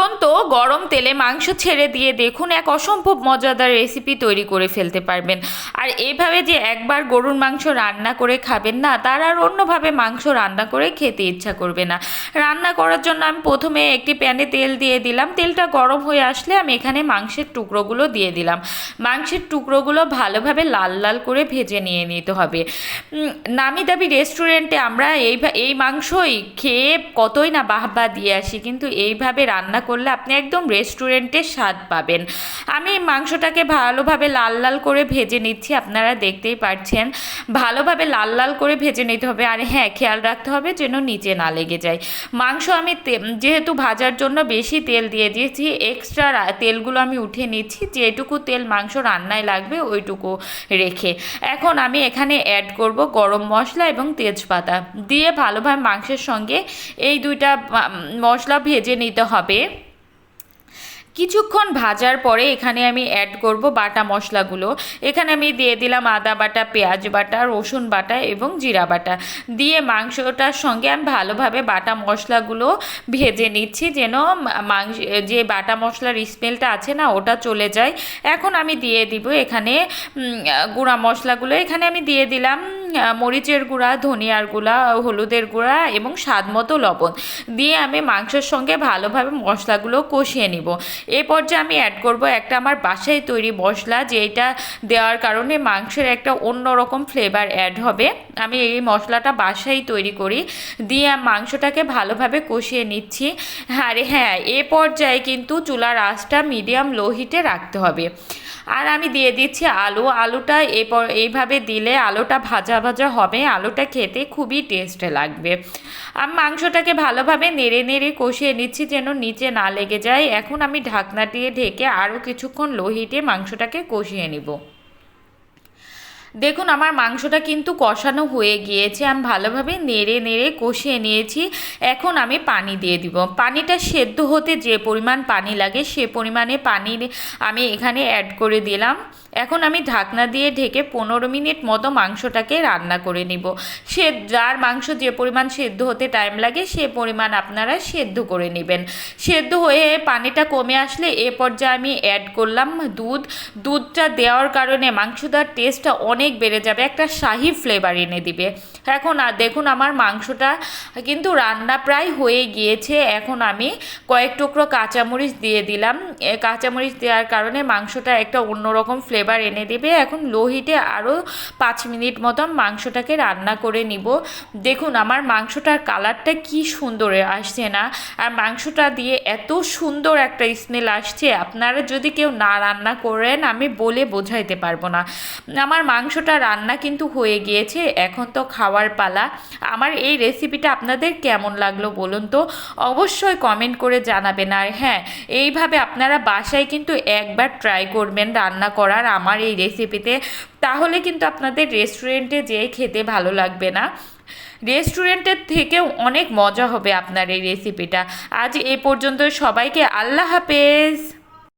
ফুটন্ত গরম তেলে মাংস ছেড়ে দিয়ে দেখুন এক অসম্ভব মজাদার রেসিপি তৈরি করে ফেলতে পারবেন। আর এইভাবে যে একবার গরুর মাংস রান্না করে খাবেন না, তার আর অন্যভাবে মাংস রান্না করে খেতে ইচ্ছা করবে না। রান্না করার জন্য আমি প্রথমে একটি প্যানে তেল দিয়ে দিলাম। তেলটা গরম হয়ে আসলে আমি এখানে মাংসের টুকরোগুলো দিয়ে দিলাম। মাংসের টুকরোগুলো ভালোভাবে লাল লাল করে ভেজে নিয়ে নিতে হবে। নামি দামি রেস্টুরেন্টে আমরা এই এই মাংসই খেয়ে কতই না বাহবা দিয়ে আসি, কিন্তু এইভাবে রান্না করলে আপনি একদম রেস্টুরেন্টের স্বাদ পাবেন। আমি মাংসটাকে ভালোভাবে লাল লাল করে ভেজে নিচ্ছি, আপনারা দেখতেই পাচ্ছেন ভালোভাবে লাল লাল করে ভেজে নিতে হবে আর হ্যাঁ খেয়াল রাখতে হবে যেন নিচে না লেগে যায়। মাংস আমি যেহেতু ভাজার জন্য বেশি তেল দিয়ে দিয়েছি এক্সট্রা তেলগুলো আমি উঠিয়ে নিচ্ছি, যেটুকু তেল মাংস রান্নায় লাগবে ওইটুকু রেখে। এখন আমি এখানে অ্যাড করব গরম মশলা এবং তেজপাতা। দিয়ে ভালোভাবে মাংসের সঙ্গে এই দুইটা মশলা ভেজে নিতে হবে। কিছুক্ষণ ভাজার পরে এখানে আমি অ্যাড করব বাটা মশলাগুলো। এখানে আমি দিয়ে দিলাম আদা বাটা, পেঁয়াজ বাটা, রসুন বাটা এবং জিরা বাটা। দিয়ে মাংসটার সঙ্গে আমি ভালোভাবে বাটা মশলাগুলো ভেজে নিচ্ছি যেন মাংস, যে বাটা মশলার স্মেলটা আছে না, ওটা চলে যায়। এখন আমি দিয়ে দিব এখানে গুঁড়া মশলাগুলো। এখানে আমি দিয়ে দিলাম মরিচের গুঁড়া, ধনিয়ার গুঁড়া, হলুদের গুঁড়া এবং স্বাদ মতো লবণ দিয়ে আমি মাংসের সঙ্গে ভালোভাবে মশলাগুলো কষিয়ে নিব। এই পর্যায়ে আমি অ্যাড করব একটা আমার বাসায় তৈরি মশলা যেটা দেওয়ার কারণে মাংসের একটা অন্যরকম ফ্লেভার অ্যাড হবে। আমি এই মশলাটা বাসায় তৈরি করি দিয়ে মাংসটাকে ভালোভাবে কষিয়ে নিচ্ছি। আরে হ্যাঁ এ পর্যায়ে কিন্তু চুলার আঁচটা মিডিয়াম লো হিটে রাখতে হবে। আর আমি দিয়ে দিচ্ছি আলু। আলুটা এরপর এইভাবে দিলে আলুটা ভাজা ভাজা হবে, আলুটা খেতে খুবই টেস্ট লাগবে। আমি মাংসটাকে ভালোভাবে নেড়ে নেড়ে কষিয়ে নিচ্ছি যেন নিচে না লেগে যায়। এখন আমি ঢাকনা দিয়ে ঢেকে আরও কিছুক্ষণ লো হিটে মাংসটাকে কষিয়ে নিব। দেখুন, আমার মাংসটা কিন্তু কষানো হয়ে গিয়েছে। আমি ভালোভাবে নেড়ে নেড়ে কষিয়ে নিয়েছি। এখন আমি পানি দিয়ে দিব। পানিটা সেদ্ধ হতে যে পরিমাণ পানি লাগে, সে পরিমাণে পানি আমি এখানে অ্যাড করে দিলাম। এখন আমি ঢাকনা দিয়ে ঢেকে পনেরো মিনিট মতো মাংসটাকে রান্না করে নিব। সে যার মাংস যে পরিমাণ সেদ্ধ হতে টাইম লাগে, সে পরিমাণ আপনারা সেদ্ধ করে নেবেন। সেদ্ধ হয়ে পানিটা কমে আসলে এ পর্যায়ে আমি অ্যাড করলাম দুধ। দুধটা দেওয়ার কারণে মাংসটার টেস্টটা অনেক বেড়ে যাবে, একটা শাহি ফ্লেভার এনে দিবে। এখন দেখুন আমার মাংসটা কিন্তু রান্না প্রায় হয়ে গিয়েছে। এখন আমি কয়েক টুকরো কাঁচামরিচ দিয়ে দিলাম। কাঁচামরিচ দেওয়ার কারণে মাংসটা একটা অন্যরকম ফ্লেভার এনে দেবে। এখন লো হিটে আরও পাঁচ মিনিট মতন মাংসটাকে রান্না করে নিব। দেখুন, আমার মাংসটার কালারটা কি সুন্দর আসছে না। আর মাংসটা দিয়ে এত সুন্দর একটা স্মেল আসছে, আপনারা যদি কেউ না রান্না করেন, আমি বলে বোঝাইতে পারব না। আমার মাংসটা রান্না কিন্তু হয়ে গিয়েছে, এখন তো খাওয়ার পালা। আমার এই রেসিপিটা আপনাদের কেমন লাগল বলুন তো? অবশ্যই কমেন্ট করে জানাবেন। আর হ্যাঁ এইভাবে আপনারা বাসায় কিন্তু একবার ট্রাই করবেন রান্না করার। আমার এই রেসিপিতে তাহলে কিন্তু আপনাদের রেস্টুরেন্টে যেয়ে খেতে ভালো লাগবে না। রেস্টুরেন্টের থেকেও অনেক মজা হবে আপনার এই রেসিপিটা আজ এ পর্যন্ত সবাইকে আল্লাহ হাফেজ।